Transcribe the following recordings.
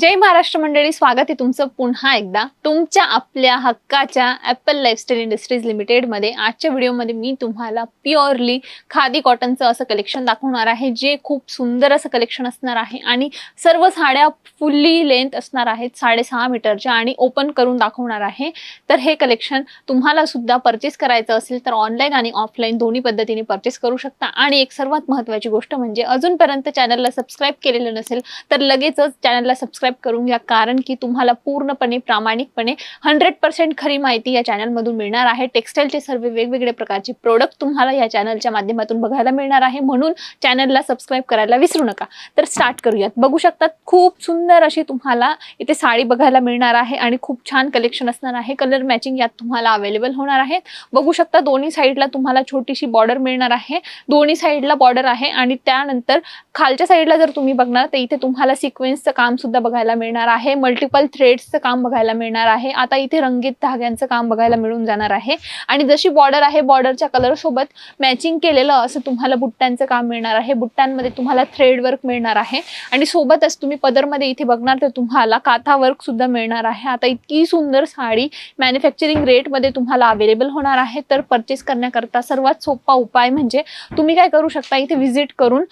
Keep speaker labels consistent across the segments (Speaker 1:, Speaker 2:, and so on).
Speaker 1: जय महाराष्ट्र मंडळी स्वागत आहे तुमचं पुन्हा एकदा तुमच्या आपल्या हक्काच्या ॲपल लाईफस्टाईल इंडस्ट्रीज लिमिटेडमध्ये आजच्या व्हिडिओमध्ये मी तुम्हाला प्युअरली खादी कॉटनचं असं कलेक्शन दाखवणार आहे जे खूप सुंदर असं कलेक्शन असणार आहे आणि सर्व साड्या फुल्ली लेंथ असणार आहेत साडेसहा मीटरच्या आणि ओपन करून दाखवणार आहे. तर हे कलेक्शन तुम्हाला सुद्धा परचेस करायचं असेल तर ऑनलाईन आणि ऑफलाईन दोन्ही पद्धतीने परचेस करू शकता. आणि एक सर्वात महत्त्वाची गोष्ट म्हणजे अजूनपर्यंत चॅनलला सबस्क्राईब केलेलं नसेल तर लगेचच चॅनलला सबस्क्राईब करून घ्या कारण की तुम्हाला पूर्णपणे प्रामाणिकपणे हंड्रेड पर्सेंट खरी माहिती या चॅनलमधून मिळणार आहे. टेक्स्टाईलचे सर्व वेगवेगळे प्रकारचे प्रोडक्ट तुम्हाला या चॅनलच्या माध्यमातून बघायला मिळणार आहे. म्हणून चॅनलला सबस्क्राईब करायला विसरू नका. तर स्टार्ट करूयात. बघू शकतात खूप सुंदर अशी तुम्हाला इथे साडी बघायला मिळणार आहे आणि खूप छान कलेक्शन असणार आहे. कलर मॅचिंग यात तुम्हाला अवेलेबल होणार आहेत. बघू शकता दोन्ही साईडला तुम्हाला छोटीशी बॉर्डर मिळणार आहे. दोन्ही साईडला बॉर्डर आहे आणि त्यानंतर खालच्या साईडला जर तुम्ही बघणार तर इथे तुम्हाला सिक्वेन्सचं काम सुद्धा बघायला मिळणार आहे. मल्टिपल थ्रेड्सचं काम बघायला मिळणार आहे. आता इथे रंगीत धाग्यांचं काम बघायला मिळून जाणार आहे. आणि जशी बॉर्डर आहे बॉर्डरच्या कलर सोबत मॅचिंग केलेलं असं तुम्हाला बुट्ट्यांचं काम मिळणार आहे. बुट्ट्यांमध्ये तुम्हाला थ्रेड वर्क मिळणार आहे. आणि सोबतच तुम्ही पदरमध्ये इथे बघणार तर तुम्हाला काथा वर्क सुद्धा मिळणार आहे. आता इतकी सुंदर साडी मॅन्युफॅक्चरिंग रेटमध्ये तुम्हाला अवेलेबल होणार आहे. तर परचेस करण्याकरता सर्वात सोपा उपाय म्हणजे तुम्ही काय करू शकता? इथे व्हिजिट करून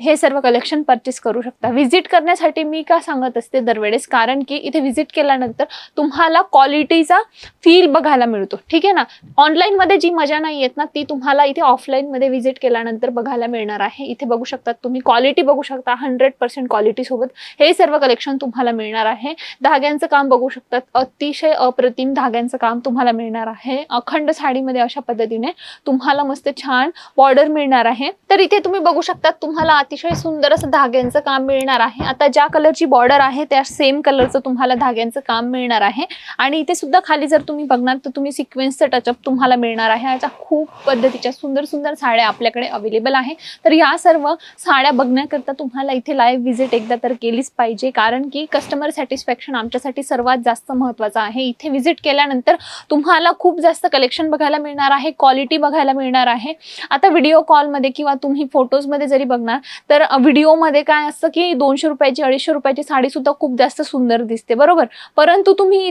Speaker 1: हे सर्व कलेक्शन परचेस करू शकता. व्हिजिट करण्यासाठी मी का सांगत असते दरवेळेस? कारण की इथे व्हिजिट केल्यानंतर तुम्हाला क्वालिटीचा फील बघायला मिळतो. ठीक आहे ना? ऑनलाईनमध्ये जी मजा नाही येत ना ती तुम्हाला इथे ऑफलाईनमध्ये व्हिजिट केल्यानंतर बघायला मिळणार आहे. इथे बघू शकतात तुम्ही क्वालिटी बघू शकता हंड्रेड पर्सेंट क्वालिटीसोबत हे सर्व कलेक्शन तुम्हाला मिळणार आहे. धाग्यांचं काम बघू शकतात. अतिशय अप्रतिम धाग्यांचं काम तुम्हाला मिळणार आहे. अखंड साडीमध्ये अशा पद्धतीने तुम्हाला मस्त छान बॉर्डर मिळणार आहे. तर इथे तुम्ही बघू शकता तुम्हाला अतिशय सुंदर असं धाग्यांचं काम मिळणार आहे. आता ज्या कलरची बॉर्डर आहे त्या सेम कलरचं तुम्हाला धाग्यांचं काम मिळणार आहे. आणि इथे सुद्धा खाली जर तुम्ही बघणार तर तुम्ही सिक्वेन्सचं टचअप तुम्हाला मिळणार आहे. याच्या खूप पद्धतीच्या सुंदर सुंदर साड्या आपल्याकडे अवेलेबल आहे. तर या सर्व साड्या बघण्याकरता तुम्हाला इथे लाईव्ह व्हिजिट एकदा तर केलीच पाहिजे. कारण की कस्टमर सॅटिस्फॅक्शन आमच्यासाठी सर्वात जास्त महत्त्वाचं आहे. इथे व्हिजिट केल्यानंतर तुम्हाला खूप जास्त कलेक्शन बघायला मिळणार आहे क्वालिटी बघायला मिळणार आहे. आता व्हिडिओ कॉलमध्ये किंवा तुम्ही फोटोजमध्ये जरी बघणार तर व्हिडिओमध्ये काय असतं की दोनशे रुपयाची अडीचशे रुपयाची साडी सुद्धा खूप जास्त सुंदर दिसते बरोबर? परंतु तुम्ही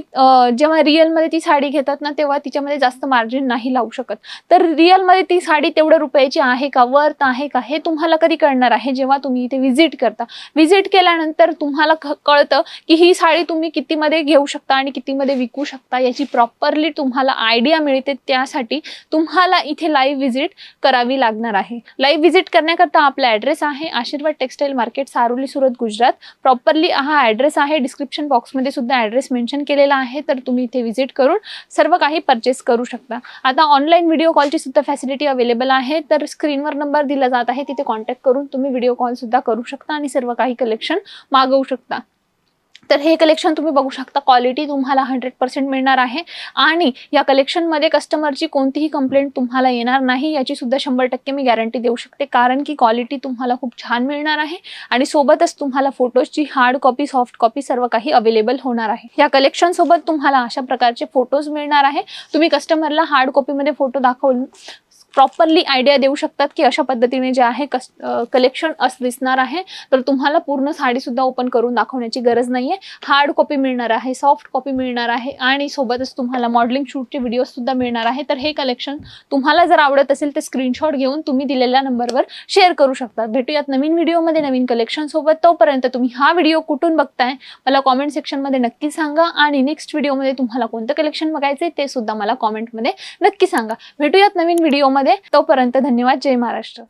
Speaker 1: जेव्हा रिअलमध्ये ती साडी घेतात ना तेव्हा तिच्यामध्ये जास्त मार्जिन नाही लावू शकत. तर रिअलमध्ये ती साडी तेवढ्या रुपयाची आहे का? वर्थ आहे का? हे तुम्हाला कधी कळणार आहे जेव्हा तुम्ही इथे व्हिजिट करता. व्हिजिट केल्यानंतर तुम्हाला कळतं की ही साडी तुम्ही कितीमध्ये घेऊ शकता आणि कितीमध्ये विकू शकता याची प्रॉपरली तुम्हाला आयडिया मिळते. त्यासाठी तुम्हाला इथे लाईव्ह व्हिजिट करावी लागणार आहे. लाईव्ह व्हिजिट करण्याकरता आपला ॲड्रेस आहे Ashirwad textile market Saroli Surat Gujarat. Properly हा ॲड्रेस आहे. डिस्क्रिप्शन बॉक्समध्ये सुद्धा ॲड्रेस मेन्शन केलेला आहे. तर तुम्ही इथे व्हिजिट करून सर्व काही परचेस करू शकता. आता ऑनलाईन व्हिडिओ कॉलची सुद्धा फॅसिलिटी अवेलेबल आहे. तर स्क्रीनवर नंबर दिला जात आहे. तिथे कॉन्टॅक्ट करून तुम्ही व्हिडिओ कॉल सुद्धा करू शकता आणि सर्व काही कलेक्शन मागवू शकता. तर हे कलेक्शन तुम्ही बघू शकता. क्वालिटी तुम्हाला हंड्रेड पर्सेंट मिळणार आहे. आणि या कलेक्शनमध्ये कस्टमरची कोणतीही कंप्लेंट तुम्हाला येणार नाही याची सुद्धा शंभर टक्के मी गॅरंटी देऊ शकते. कारण की क्वालिटी तुम्हाला खूप छान मिळणार आहे आणि सोबतच तुम्हाला फोटोजची हार्ड कॉपी सॉफ्ट कॉपी सर्व काही अवेलेबल होणार आहे. या कलेक्शन सोबत तुम्हाला अशा प्रकारचे फोटोज मिळणार आहे. तुम्ही कस्टमरला हार्ड कॉपीमध्ये फोटो दाखवून प्रॉपरली आयडिया देऊ शकतात की अशा पद्धतीने जे आहे कस कलेक्शन असं दिसणार आहे. तर तुम्हाला पूर्ण साडीसुद्धा ओपन करून दाखवण्याची गरज नाही आहे हार्ड कॉपी मिळणार आहे सॉफ्ट कॉपी मिळणार आहे आणि सोबतच तुम्हाला मॉडेलिंग शूटचे व्हिडिओसुद्धा मिळणार आहे. तर हे कलेक्शन तुम्हाला जर आवडत असेल तर स्क्रीनशॉट घेऊन तुम्ही दिलेल्या नंबरवर शेअर करू शकता. भेटूयात नवीन व्हिडिओमध्ये नवीन कलेक्शनसोबत तोपर्यंत तुम्ही हा व्हिडिओ कुठून बघताय मला कॉमेंट सेक्शनमध्ये नक्की सांगा आणि नेक्स्ट व्हिडिओमध्ये तुम्हाला कोणतं कलेक्शन बघायचं ते सुद्धा मला कॉमेंटमध्ये नक्की सांगा. भेटूयात नवीन व्हिडिओमध्ये तोपर्यंत धन्यवाद. जय महाराष्ट्र.